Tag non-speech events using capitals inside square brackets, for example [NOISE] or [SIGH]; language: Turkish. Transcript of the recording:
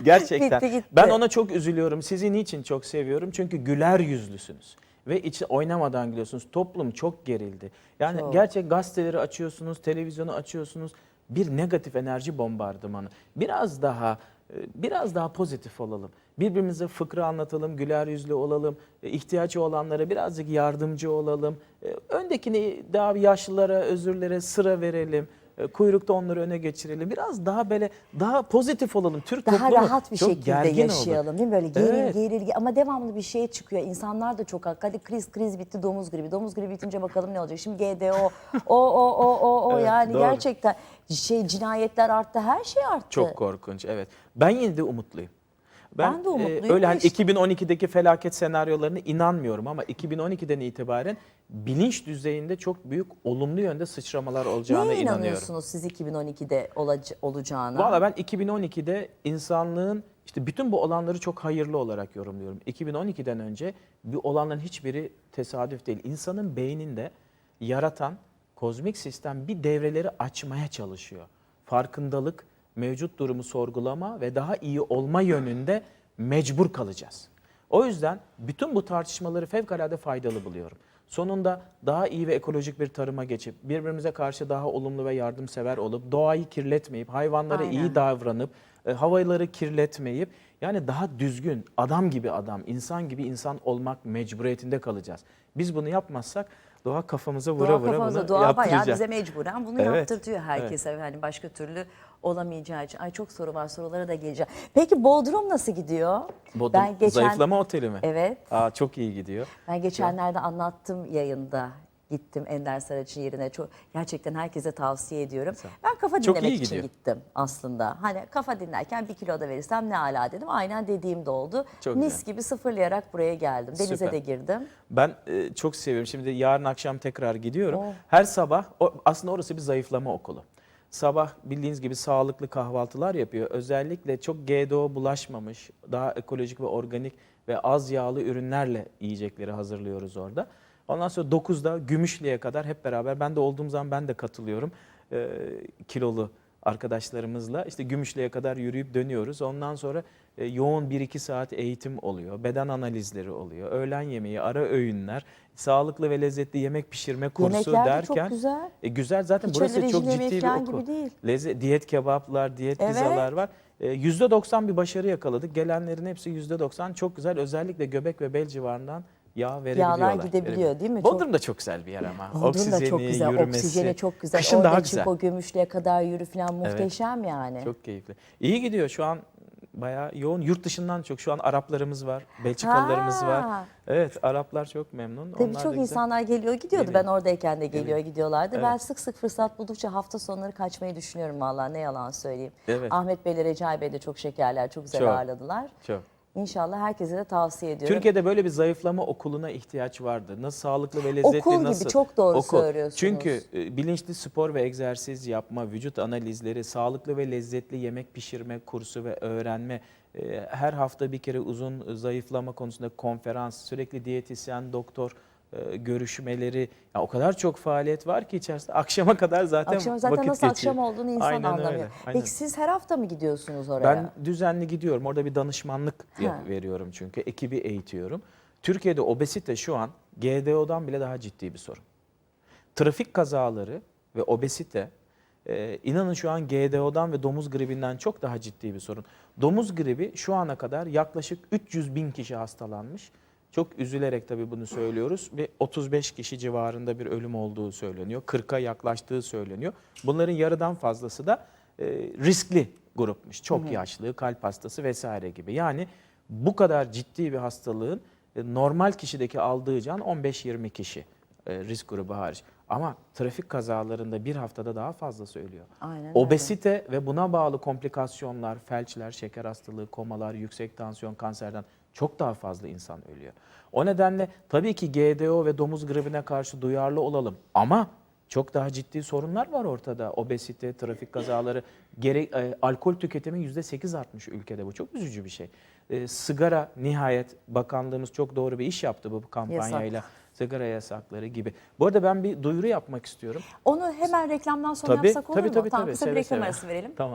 [LAUGHS] Gerçekten. Bitti gitti. Ben ona çok üzülüyorum. Sizi niçin çok seviyorum? Çünkü güler yüzlüsünüz. Ve içi oynamadan gülüyorsunuz. Toplum çok gerildi. Yani Çok. gerçek gazeteleri açıyorsunuz, televizyonu açıyorsunuz. Bir negatif enerji bombardımanı. Biraz daha e, biraz daha pozitif olalım. Birbirimize fıkra anlatalım, güler yüzlü olalım. E, ihtiyacı olanlara birazcık yardımcı olalım. E, Öndekini daha yaşlılara, özürlere sıra verelim. E, Kuyrukta onları öne geçirelim. Biraz daha böyle daha pozitif olalım. Türk Daha toplumu rahat bir çok şekilde gergin oldu. yaşayalım değil mi? Böyle geril Evet. geril ama devamlı bir şeye çıkıyor. İnsanlar da çok haklı. Hadi kriz kriz bitti domuz gribi. Domuz gribi bitince bakalım ne olacak. Şimdi GDO o o o o o Evet, yani doğru. gerçekten şey cinayetler arttı. Her şey arttı. Çok korkunç evet. Ben yine de umutluyum. Ben de e, umutluyum öyle da hani işte- 2012'deki felaket senaryolarına inanmıyorum ama 2012'den itibaren bilinç düzeyinde çok büyük olumlu yönde sıçramalar olacağına Neye inanıyorum. inanıyorsunuz siz 2012'de olaca- olacağına? Valla ben 2012'de insanlığın işte bütün bu olanları çok hayırlı olarak yorumluyorum. 2012'den önce bu olanların hiçbiri tesadüf değil. İnsanın beyninde yaratan kozmik sistem bir devreleri açmaya çalışıyor. Farkındalık, mevcut durumu sorgulama ve daha iyi olma yönünde mecbur kalacağız. O yüzden bütün bu tartışmaları fevkalade faydalı buluyorum. Sonunda daha iyi ve ekolojik bir tarıma geçip birbirimize karşı daha olumlu ve yardımsever olup doğayı kirletmeyip hayvanlara Aynen. iyi davranıp e, havaları kirletmeyip yani daha düzgün adam gibi adam, insan gibi insan olmak mecburiyetinde kalacağız. Biz bunu yapmazsak doğa kafamıza vura doğa vura kafamıza, bunu doğa bayağı bize mecburen bunu Evet, yaptırtıyor herkese. Hani başka türlü olamayacağı için. Ay çok soru var sorulara da geleceğim. Peki Bodrum nasıl gidiyor? Bodrum zayıflama oteli mi? Evet. Aa, çok iyi gidiyor. Ben geçenlerde anlattım yayında. Gittim Ender Saraç'ın yerine. Çok, gerçekten herkese tavsiye ediyorum. Ben kafa Çok dinlemek için gittim aslında. Hani kafa dinlerken bir kilo da verirsem ne ala dedim. Aynen dediğim de oldu. Çok Mis güzel. gibi sıfırlayarak buraya geldim. Denize Süper. de girdim. Ben e, çok seviyorum. Şimdi yarın akşam tekrar gidiyorum. Oh. Her sabah o, aslında orası bir zayıflama okulu. Sabah bildiğiniz gibi sağlıklı kahvaltılar yapıyor. Özellikle çok GDO bulaşmamış, daha ekolojik ve organik ve az yağlı ürünlerle yiyecekleri hazırlıyoruz orada. Ondan sonra 9'da Gümüşlü'ye kadar hep beraber ben de olduğum zaman ben de katılıyorum. E, kilolu arkadaşlarımızla işte Gümüşlü'ye kadar yürüyüp dönüyoruz. Ondan sonra e, yoğun 1-2 saat eğitim oluyor. Beden analizleri oluyor. Öğlen yemeği, ara öğünler, sağlıklı ve lezzetli yemek pişirme kursu Yemekler de çok derken güzel. e, güzel zaten Hiç burası çok ciddi bir okul. gibi değil. Leze- diyet kebaplar, diyet Evet. pizzalar var. E, %90 bir başarı yakaladık. Gelenlerin hepsi %90 çok güzel. Özellikle göbek ve bel civarından yağ verebiliyorlar. Yağlar gidebiliyor, değil mi? Bodrum da çok güzel bir yer ama. Bodrum Oksijeni, da çok güzel. yürümesi. Oksijeni çok güzel. Kışın Orada daha güzel. o Gümüşlü'ye kadar yürü falan muhteşem yani. Çok keyifli. İyi gidiyor şu an bayağı yoğun. Yurt dışından çok. Şu an Araplarımız var, Belçikalılarımız Ha. var. Evet Araplar çok memnun. Tabii Onlar da çok güzel. insanlar geliyor gidiyordu. Geliyor. Ben oradayken de geliyor Geliyor. gidiyorlardı. Evet. Ben sık sık fırsat buldukça hafta sonları kaçmayı düşünüyorum vallahi ne yalan söyleyeyim. Evet. Ahmet Bey ile Recai Bey de çok şekerler, çok güzel Çok. ağırladılar. Çok. İnşallah herkese de tavsiye ediyorum. Türkiye'de böyle bir zayıflama okuluna ihtiyaç vardı. Nasıl sağlıklı ve lezzetli Okul gibi, nasıl? çok doğru söylüyorsunuz. Çünkü e, bilinçli spor ve egzersiz yapma, vücut analizleri, sağlıklı ve lezzetli yemek pişirme kursu ve öğrenme, e, her hafta bir kere uzun zayıflama konusunda konferans, sürekli diyetisyen, doktor e, görüşmeleri, ya o kadar çok faaliyet var ki içerisinde akşama kadar zaten Akşam zaten vakit nasıl geçiyor. akşam olduğunu insan Aynen öyle, anlamıyor. aynen. Peki siz her hafta mı gidiyorsunuz oraya? Ben düzenli gidiyorum. Orada bir danışmanlık Ha. veriyorum çünkü. Ekibi eğitiyorum. Türkiye'de obezite şu an GDO'dan bile daha ciddi bir sorun. Trafik kazaları ve obezite e, inanın şu an GDO'dan ve domuz gribinden çok daha ciddi bir sorun. Domuz gribi şu ana kadar yaklaşık 300 bin kişi hastalanmış. Çok üzülerek tabii bunu söylüyoruz ve 35 kişi civarında bir ölüm olduğu söyleniyor. 40'a yaklaştığı söyleniyor. Bunların yarıdan fazlası da e, riskli grupmuş. Çok yaşlı, kalp hastası vesaire gibi. Yani bu kadar ciddi bir hastalığın e, normal kişideki aldığı can 15-20 kişi e, risk grubu hariç. Ama trafik kazalarında bir haftada daha fazla söylüyor. Aynen öyle. Obesite ve buna bağlı komplikasyonlar, felçler, şeker hastalığı, komalar, yüksek tansiyon, kanserden çok daha fazla insan ölüyor. O nedenle tabii ki GDO ve domuz gribine karşı duyarlı olalım ama çok daha ciddi sorunlar var ortada. Obesite, trafik kazaları, gerek, e, alkol tüketimi %8 artmış ülkede bu. Çok üzücü bir şey. E, sigara nihayet bakanlığımız çok doğru bir iş yaptı bu kampanyayla. Sigara yasakları gibi. Bu arada ben bir duyuru yapmak istiyorum. Onu hemen reklamdan sonra Tabii, yapsak olur tabii, mu? tabii, tamam tabii. kısa bir reklam arası verelim. Tamam.